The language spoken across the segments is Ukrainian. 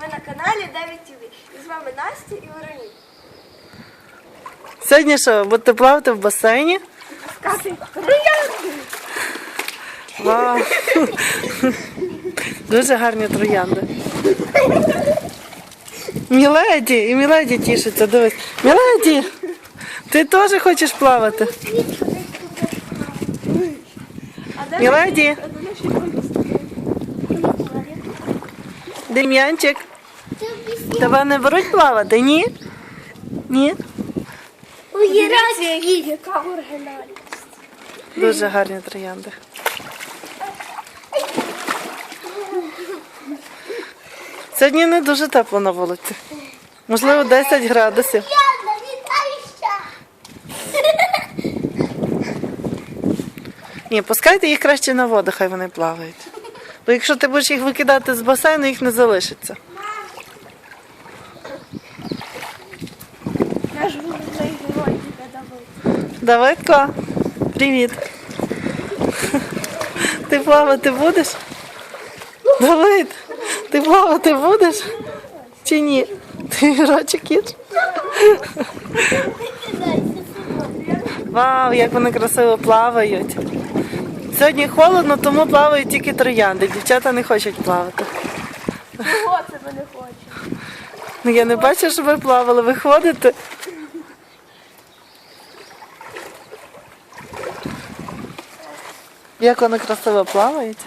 Ви на каналі 9 ТВ. І з вами Настя і Вероніка. Сьогодні що, будете плавати в басейні? Троянди. Вау! Дуже гарні троянди. Міледі, і Міледі тішиться, дивись. Міледі, ти теж хочеш плавати? Міледі, Дем'янчик, тебе не беруть плавати, ні? Ні? Подивіться, яка оригінальність. Дуже гарні троянди. Сьогодні не дуже тепло на вулиці. Можливо, 10 градусів. Ні, пускайте їх краще на воду, хай вони плавають. Бо якщо ти будеш їх викидати з басейну, їх не залишиться. Наш головний герой Давид. Давидко, привіт. Ти плавати будеш? Давид, ти плавати будеш? Чи ні? Ти гірочок їш? Вау, як вони красиво плавають. Сьогодні холодно, тому плавають тільки троянди. Дівчата не хочуть плавати. Чого це ви не хочете? Ну я не бачу, що ви плавали. Ви ходите. Як вони красиво плавають.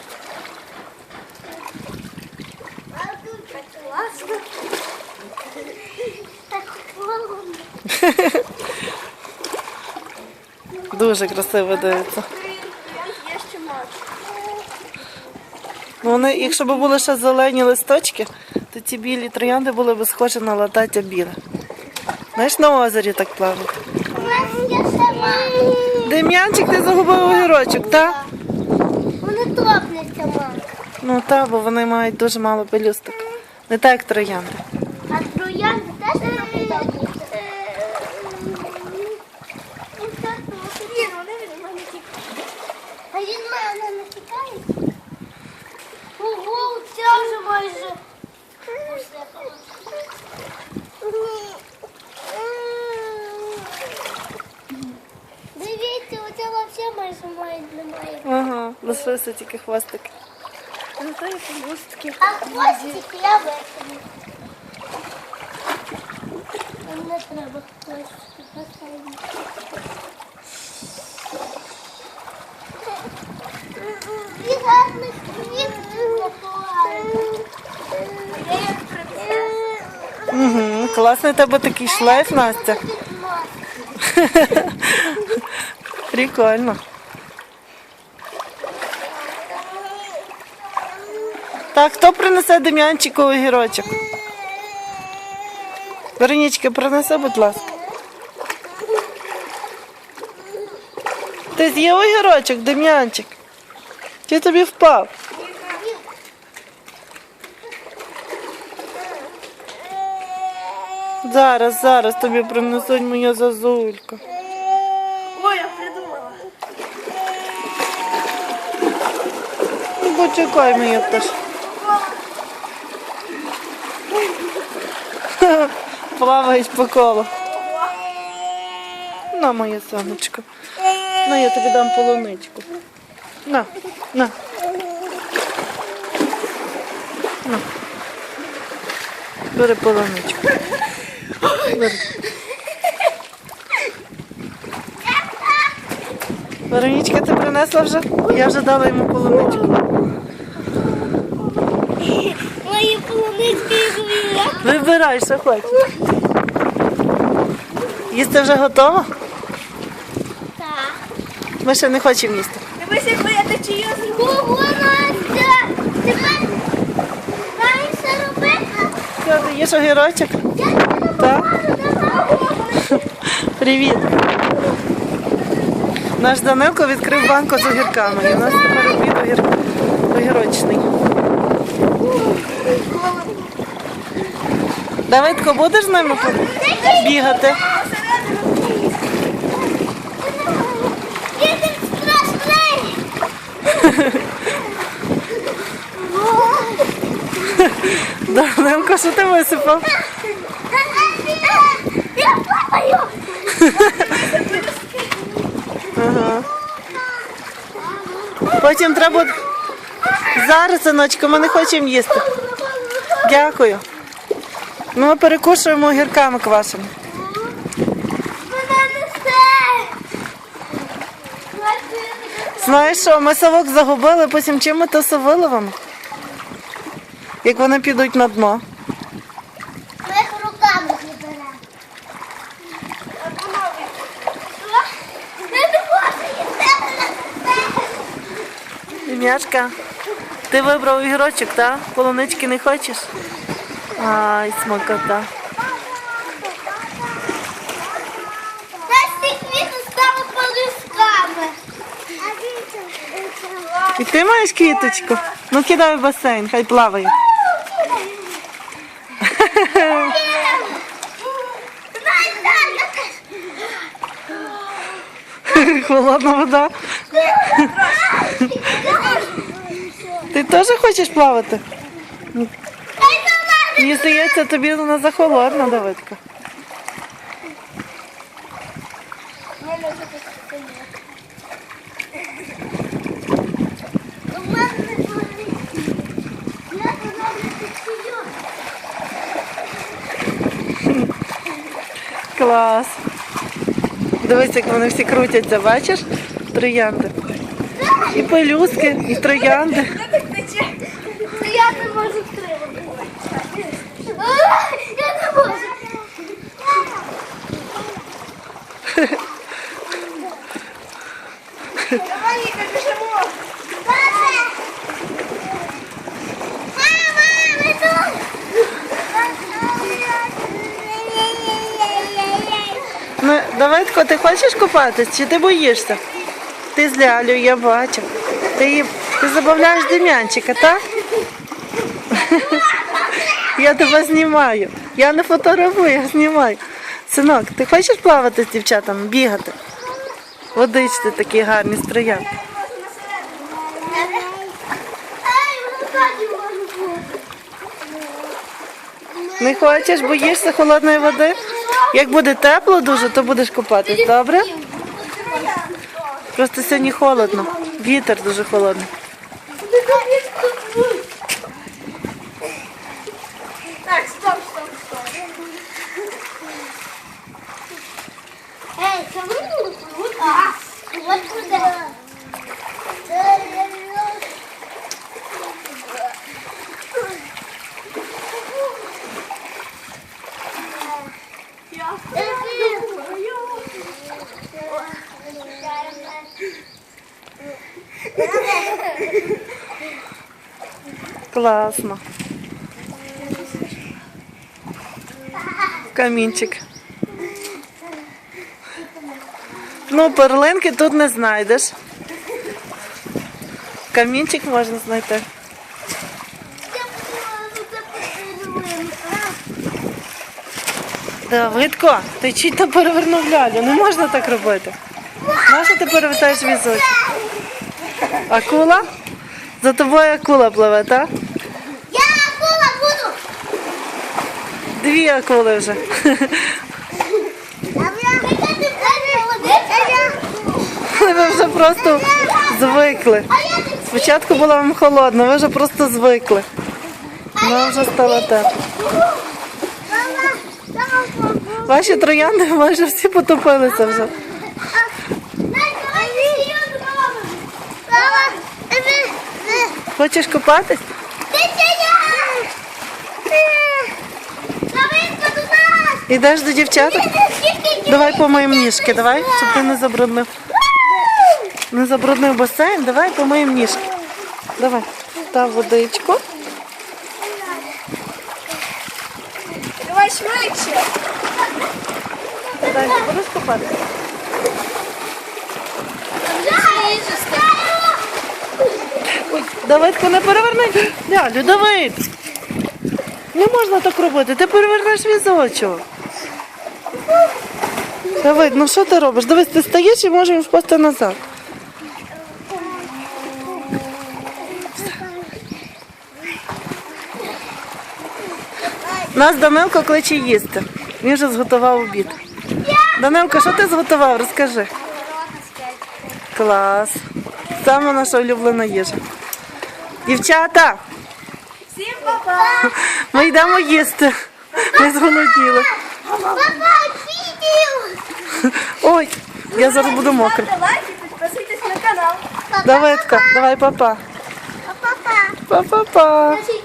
Так холодно. Дуже красиво дивиться. Є ще мать. Ну, вони, якщо б були ще зелені листочки, то ці білі троянди були б схожі на латаття біле. Знаєш, на озері так плавають. Дем'янчик, ти загубив огірочок, так? Вони топляться, мама. Ну так, бо вони мають дуже мало пелюсток. Не так, як троянди. А троянди теж не нападають? Ні, вони від мене тікають. А він мене не тікає? Ого, ця вже майже. Дивіться, оця взагалі майже має немає. Ага, лишився тільки хвостик. Ну то є хвостики. А хвостик я викину. Не треба хвостики поставити. Гарних Угу, класний у тебе такий шлейф, Настя. Прикольно. Так, хто принесе Дем'янчику огірочок? Веронічка, принеси, будь ласка. Ти з'їв огірочок, Дем'янчик? Чи тобі впав? Зараз, зараз тобі принесуть моя зазулька. Ой, я придумала. Почекай моя пташка. Плавають по колу. На моє сонечко. На, я тобі дам полуничку. На, на. На. Бери полуничку. Бери. Веронічка, ти принесла вже? Я вже дала йому полуничку. Мої полунички зовіли. Вибирай, що хочеш. Їсти вже готово? Так. Ми ще не хочемо їсти. Дивись, як моя течія з Ого, Настя! Тебе знаєш, що робити? Що, ти їш огірочок? Так? Привіт. Наш Данилко відкрив банку з огірками. І у нас тепер обід огір... огірочний. Давидко, будеш з нами бігати? Страшний! Даринко, що ти висипав? Я плаваю! Ага. Потім треба. Зараз, синочко, ми не хочемо їсти. Дякую. Ну, Ми перекушуємо. Мене несе! Знаєш що, ми совок загубили, потім чим ми то сови ловимо? Як вони підуть на дно. Ми їх руками заберемо. Не допомогти Ім'ячка, ти вибрав огірочок, так? Полунички не хочеш? Ай, смакота. І ти маєш квіточку? Ну кидай в басейн, хай плаває. Холодна вода. Ти теж хочеш плавати? Мені здається, тобі вона захолодна, Давидка. Клас. Дивись, як вони всі крутяться, бачиш? Троянди. І пелюстки, і троянди. Я не можу втримати. Я не можу. Давай, Іка, біжимо. Ну, ти хочеш купатись чи ти боїшся? Ти з лялею, я бачу. Ти, ти забавляєш Дем'янчика, так? Я тебе знімаю. Я не фотографую, я знімаю. Синок, ти хочеш плавати з дівчатами, бігати? Водички такі гарні бути. Не хочеш, боїшся холодної води? Як буде тепло дуже, то будеш купатись, добре? Просто сьогодні холодно. Вітер дуже холодний. Так, стоп, стоп, стоп. Ей, це? А, от куди. Класно. Камінчик. Ну, перлинки тут не знайдеш. Камінчик можна знайти. Давидко, ти чуть не перевернув лялю. Не можна так робити. Нащо ти перевертаєш візочок? Акула? За тобою акула пливе, так? Я акула буду. Дві акули вже. Ви вже просто звикли. Спочатку було вам холодно, ви вже просто звикли. Нам вже стало тепло. Ваші троянди майже всі потопилися вже. Хочеш купатись? Ідеш до дівчаток? Давай помиємо ніжки, давай, щоб ти не забруднив. Не забруднив басейн, давай помиємо ніжки. Давай, став водичку. Давай швидше. Дай, будеш купатися? Ой, Давидко, не переверни. Лялю, Давид. Не можна так робити, ти перевернеш візочок. Давид, ну що ти робиш? Дивись, ти стоїш і можемо впасти назад. Нас Данилко кличе їсти. Він вже зготував обід. Данилко, що ти зготував? Розкажи. Клас. Саме наша улюблена їжа. Дівчата, Всім папа! ми йдемо їсти. Ми зголоділи. Папа, відео! Ой, я зараз буду мокра. Ставте лайк підписуйтесь на канал. Давидка, давай, папа. Папа. Па-па-па. Наші